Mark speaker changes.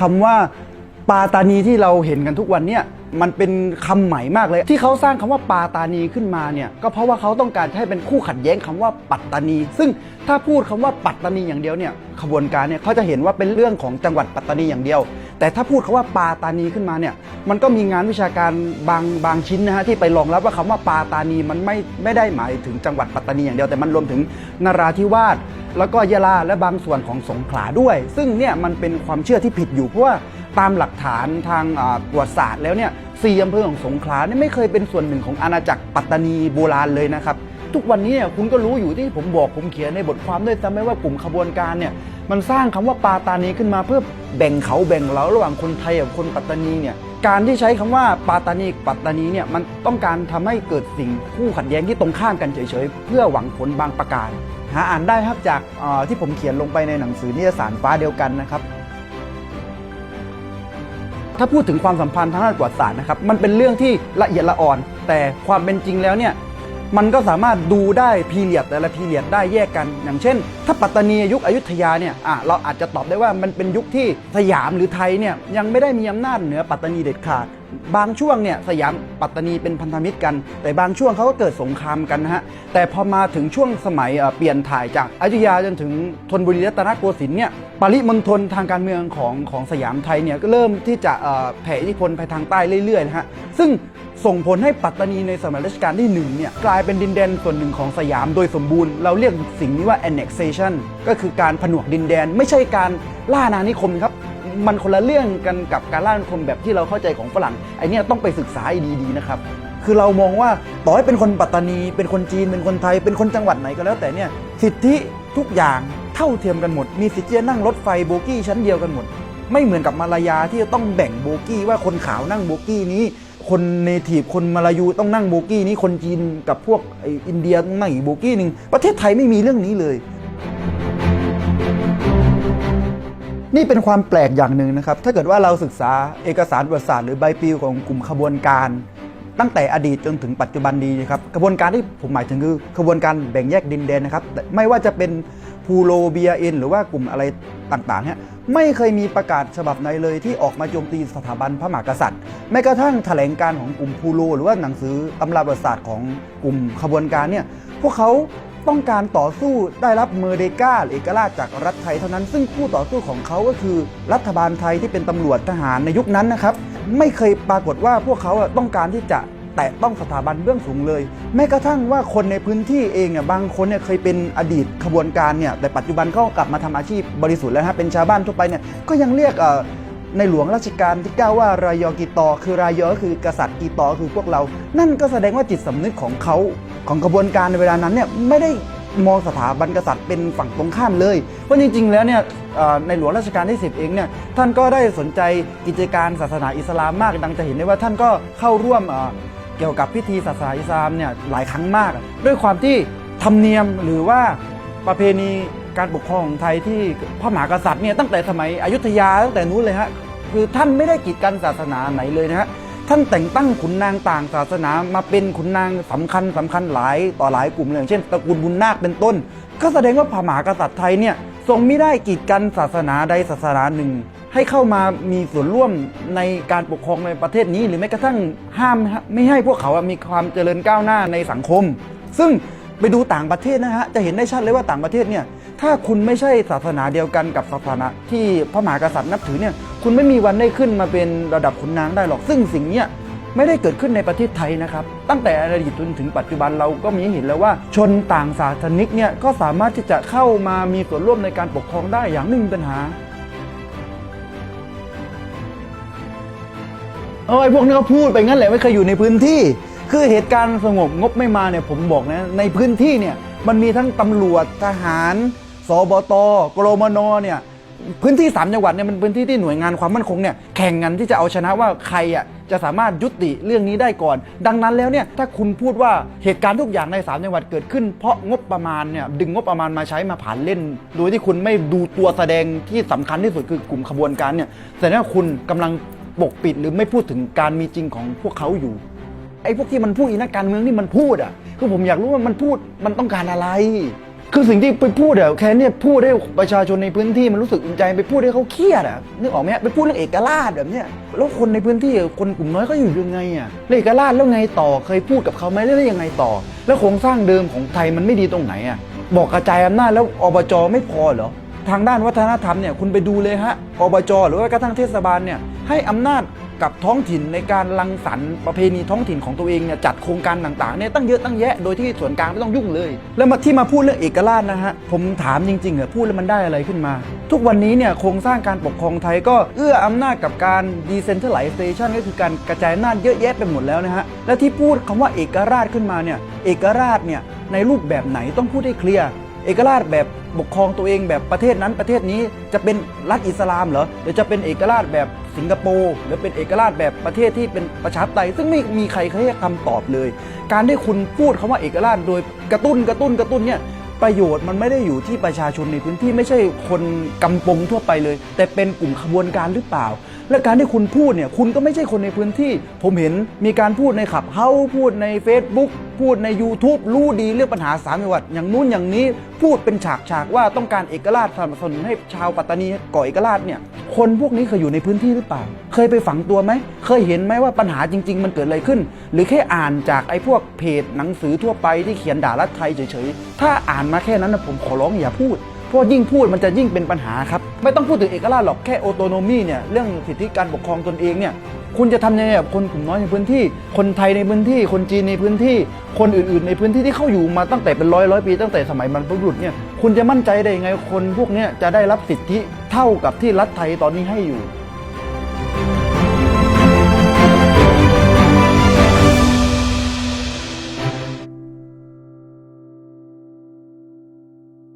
Speaker 1: คำว่าปาตานีที่เราเห็นกันทุกวันเนี่ยมันเป็นคำใหม่มากเลย ที่เขาสร้างคำว่าปาตานีขึ้นมาเนี่ยก็เพราะว่าเขาต้องการให้เป็นคู่ขัดแย้งคำว่าปัตตานี ซึ่งถ้าพูดคำว่าปัตตานีอย่างเดียวเนี่ยขบวนการเนี่ยเขาจะเห็นว่าเป็นเรื่องของจังหวัดปัตตานีอย่างเดียว แต่ถ้าพูดคำว่าปาตานีขึ้นมาเนี่ยมันก็มีงานวิชาการบางบางชิ้นนะฮะที่ไปรองรับว่าคำว่าปาตานีมันไม่ไม่ได้หมายถึงจังหวัดปัตตานีอย่างเดียว แต่มันรวมถึงนราธิวาส แล้วก็ยะลาและบางส่วนของสงขลาด้วย ซึ่งเนี่ยมันเป็นความเชื่อที่ผิดอยู่เพราะว่าตามหลักฐานทางประวัติศาสตร์แล้วเนี่ยสี่อำเภอของสงขลาเนี่ยไม่เคยเป็นส่วนหนึ่งของอาณาจักรปัตตานีโบราณเลยนะครับ ทุกวันนี้เนี่ยคุณก็รู้อยู่ที่ผมบอกผมเขียนในบทความด้วยซ้ำไหมว่ากลุ่มขบวนการเนี่ยมันสร้างคำว่าปาตานีขึ้นมาเพื่อแบ่งเขาแบ่งเราระหว่างคนไทยกับคนปัตตานีเนี่ย การที่ใช้คำว่าปาตานีปัตตานีเนี่ยมันต้องการทำให้เกิดสิ่งคู่ขัดแย้งที่ตรงข้ามกันเฉยๆ เพื่อหวังผลบางประการ หาอ่านได้ครับจากที่ผมเขียนลงไปในหนังสือนิยสารฟ้าเดียวกันนะครับ ถ้าพูดถึงความสัมพันธ์ทางด้านประวัติศาสตร์นะครับมันเป็นเรื่องที่ละเอียดละอ่อน แต่ความเป็นจริงแล้วเนี่ย มันก็สามารถดูได้พีเรียดแต่ละพีเรียดได้แยกกัน อย่างเช่น ถ้าปัตตานียุคอยุธยาเนี่ยอะเราอาจจะตอบได้ว่ามันเป็นยุคที่สยามหรือไทยเนี่ยยังไม่ได้มีอำนาจเหนือปัตตานีเด็ดขาด บางช่วงเนี่ยสยามปัตตานีเป็นพันธมิตรกัน แต่บางช่วงเขาก็เกิดสงครามกันนะฮะแต่พอมาถึงช่วงสมัยเปลี่ยนถ่ายจากอยุธยาจนถึงธนบุรีรัตนโกสินทร์เนี่ยปริมณฑลทางการเมืองของของสยามไทยเนี่ยก็เริ่มที่จะแผ่อิทธิพลไปทางใต้เรื่อยๆนะฮะซึ่ง ส่งผลให้ปัตตานีในสมัยรัชกาลที่หนึ่งเนี่ยกลายเป็นดินแดนส่วนหนึ่งของสยามโดยสมบูรณ์ เราเรียกสิ่งนี้ว่า annexation ก็คือการผนวกดินแดน ไม่ใช่การล่าอาณานิคมครับ มันคนละเรื่องกันกับการล่าอาณานิคมแบบที่เราเข้าใจของฝรั่งไอเนี้ยต้องไปศึกษาให้ดีๆนะครับคือเรามองว่าต่อให้เป็นคนปัตตานี เป็นคนจีนเป็นคนไทย เป็นคนจังหวัดไหนก็แล้วแต่เนี่ยสิทธิทุกอย่างเท่าเทียมกันหมด มีสิทธิจะนั่งรถไฟโบกี้ชั้นเดียวกันหมด ไม่เหมือนกับมาลายาที่จะต้องแบ่งโบกี้ว่าคนขาวนั่งโบกี้นี้ คนเนทีฟคนมาลายูต้องนั่งโบกี้นี้คนจีนกับพวกไออินเดียต้องนั่งอีกโบกี้หนึ่งประเทศไทยไม่มีเรื่องนี้เลย นี่เป็นความแปลกอย่างหนึ่งนะครับ ถ้าเกิดว่าเราศึกษาเอกสารประวัติศาสตร์หรือใบปลิวของกลุ่มขบวนการ ตั้งแต่อดีตจนถึงปัจจุบันดีนะครับกระบวนการที่ผมหมายถึงคือขบวนการแบ่งแยกดินแดนนะครับไม่ว่าจะเป็นพูโลเบียเอ็นหรือว่ากลุ่มอะไรต่างๆเนี่ยไม่เคยมีประกาศฉบับไหนเลยที่ออกมาโจมตีสถาบันพระมหากษัตริย์ แม้กระทั่งแถลงการของกลุ่มพูโลหรือว่าหนังสือตำราประวัติศาสตร์ของกลุ่มขบวนการเนี่ยพวกเขาต้องการต่อสู้ได้รับเมอร์เดกาหรือเอกราชจากรัฐไทยเท่านั้น ซึ่งคู่ต่อสู้ของเขาก็คือ รัฐบาลไทยที่เป็นตำรวจทหารในยุคนั้นนะครับ ไม่เคยปรากฏว่าพวกเขาต้องการที่จะแตะต้องสถาบันเบื้องสูงเลย แม้กระทั่งว่าคนในพื้นที่เองเนี่ยบางคนเนี่ยเคยเป็นอดีตขบวนการเนี่ยแต่ปัจจุบันเขากลับมาทำอาชีพบริสุทธิ์แล้วฮะเป็นชาวบ้านทั่วไปเนี่ยก็ยังเรียกเอ่อ ในหลวงรัชกาลที่ 9 ว่ารายอกีตอ คือรายอก็คือกษัตริย์กีตอคือพวกเรา นั่นก็แสดงว่าจิตสำนึกของเขาของกระบวนการในเวลานั้นเนี่ยไม่ได้มองสถาบันกษัตริย์เป็นฝั่งตรงข้ามเลย เพราะจริง ๆ แล้วเนี่ยในหลวงรัชกาลที่ 10 เองเนี่ยท่านก็ได้สนใจกิจการศาสนาอิสลามมากดังจะเห็นได้ว่าท่านก็เข้าร่วมเกี่ยวกับพิธีศาสนาอิสลามเนี่ยหลายครั้งมาก ด้วยความที่ธรรมเนียมหรือว่าประเพณี การปกครองของไทยที่พระมหากษัตริย์เนี่ยตั้งแต่สมัยอยุธยาตั้งแต่นู้นเลยฮะคือท่านไม่ได้กีดกันศาสนาไหนเลยนะฮะท่านแต่งตั้งขุนนางต่างศาสนามาเป็นขุนนางสำคัญสำคัญหลายต่อหลายกลุ่มเลยอย่างเช่นตระกูลบุญนาคเป็นต้น ก็แสดงว่าพระมหากษัตริย์ไทยเนี่ยทรงไม่ได้กีดกันศาสนาใดศาสนาหนึ่ง ให้เข้ามามีส่วนร่วมในการปกครองในประเทศนี้ หรือแม้กระทั่งห้ามไม่ให้พวกเขามีความเจริญก้าวหน้าในสังคม ซึ่งไปดูต่างประเทศนะฮะจะเห็นได้ชัดเลยว่าต่างประเทศเนี่ย ถ้าคุณไม่ใช่ศาสนาเดียวกันกับศาสนาที่พระมหากษัตริย์นับถือเนี่ยคุณไม่มีวันได้ขึ้นมาเป็นระดับขุนนางได้หรอก ซึ่งสิ่งเนี้ยไม่ได้เกิดขึ้นในประเทศไทยนะครับ ตั้งแต่อดีตจนถึงปัจจุบันเราก็มีเห็นแล้วว่า ชนต่างศาสนิกเนี่ยก็สามารถที่จะเข้ามามีส่วนร่วมในการปกครองได้อย่างไม่มีปัญหาเออไอพวกนี้ก็พูดไปงั้นแหละไม่เคยอยู่ในพื้นที่ คือเหตุการณ์สงบงบไม่มาเนี่ยผมบอกนะในพื้นที่เนี่ยมันมีทั้งตำรวจทหาร สบตกรมนเนี่ยพื้นที่สามจังหวัดเนี่ยมันพื้นที่ที่หน่วยงานความมั่นคงเนี่ยแข่งกันที่จะเอาชนะว่าใครอะจะสามารถยุติเรื่องนี้ได้ก่อน ดังนั้นแล้วเนี่ยถ้าคุณพูดว่าเหตุการณ์ทุกอย่างในสามจังหวัดเกิดขึ้น เพราะงบประมาณเนี่ยดึงงบประมาณมาใช้มาผ่านเล่น โดยที่คุณไม่ดูตัวแสดงที่สำคัญที่สุดคือกลุ่มขบวนการเนี่ยแสดงว่าคุณกำลังปกปิดหรือไม่พูดถึงการมีจริงของพวกเขาอยู่ไอ้พวกที่มันพูดอีนักการเมืองนี่มันพูดอะคือผมอยากรู้ว่ามันพูดมันต้องการอะไร คือสิ่งที่ไปพูดอะแค่เนี่ยพูดให้ประชาชนในพื้นที่มันรู้สึกอุ่นใจไปพูดให้เขาเครียดอะนึกออกไหมฮะไปพูดเรื่องเอกราชแบบเนี้ยแล้วคนในพื้นที่คนกลุ่มน้อยก็อยู่ยังไงอะเอกราชแล้วไงต่อเคยพูดกับเขาไหมแล้วยังไงต่อ แล้วโครงสร้างเดิมของไทยมันไม่ดีตรงไหนอะบอกกระจายอำนาจแล้วอบจไม่พอเหรอทางด้านวัฒนธรรมเนี่ยคุณไปดูเลยฮะอบจหรือว่ากระทั่งเทศบาลเนี่ยให้อำนาจ กับท้องถิ่นในการรังสรรค์ประเพณีท้องถิ่นของตัวเองเนี่ยจัดโครงการต่างๆเนี่ยตั้งเยอะตั้งแยะโดยที่ส่วนกลางไม่ต้องยุ่งเลย แล้วมาที่มาพูดเรื่องเอกราชนะฮะผมถามจริงๆเหรอพูดแล้วมันได้อะไรขึ้นมา ทุกวันนี้เนี่ยโครงสร้างการปกครองไทยก็เอื้ออำนาจกับการ decentralization ก็คือการกระจายอำนาจเยอะแยะไปหมดแล้วนะฮะและที่พูดคำว่าเอกราชขึ้นมาเนี่ยเอกราชเนี่ยในรูปแบบไหนต้องพูดให้เคลียร์เอกราชแบบปกครองตัวเองแบบประเทศนั้นประเทศนี้จะเป็นรัฐอิสลามเหรอหรือจะเป็นเอกราชแบบ สิงคโปร์หรือเป็นเอกราชแบบประเทศที่เป็นประชาธิปไตยซึ่งไม่มีใครเคยให้คำตอบเลย การที่คุณพูดคำว่าเอกราชโดยกระตุ้นกระตุ้นกระตุ้นเนี่ยประโยชน์มันไม่ได้อยู่ที่ประชาชนในพื้นที่ไม่ใช่คนกำปงทั่วไปเลย แต่เป็นกลุ่มขบวนการหรือเปล่า และการที่คุณพูดเนี่ยคุณก็ไม่ใช่คนในพื้นที่ ผมเห็นมีการพูดในขับเฮาพูดใน Facebook พูดใน YouTube รู้ดีเรื่องปัญหาสามจังหวัด อย่างนู้นอย่างนี้พูดเป็นฉากฉากๆว่าต้องการเอกราชสนับสนุนให้ชาวปัตตานีก่อเอกราชเนี่ยคนพวกนี้เคยอยู่ในพื้นที่หรือเปล่า เคยไปฝังตัวไหม เคยเห็นไหมว่าปัญหาจริง ๆ มันเกิดอะไรขึ้น หรือแค่อ่านจากไอ้พวกเพจหนังสือทั่วไปที่เขียนด่ารัฐไทยเฉยๆถ้าอ่านมาแค่นั้นนะผมขอร้องอย่าพูด เพราะยิ่งพูดมันจะยิ่งเป็นปัญหาครับ ไม่ต้องพูดถึงเอกราชหรอกแค่โอโตโนมีเนี่ยเรื่องสิทธิการปกครองตนเองเนี่ยคุณจะทำยังไงกับคนกลุ่มน้อยในพื้นที่ คนไทยในพื้นที่ คนจีนในพื้นที่ คนอื่น ๆ ในพื้นที่ที่เข้าอยู่มาตั้งแต่เป็นร้อยร้อยปีตั้งแต่สมัยบรรพบุรุษเนี่ยคุณจะมั่นใจได้ยังไงคนพวกนี้จะได้รับสิทธิเท่ากับที่รัฐไทยตอนนี้ให้อยู่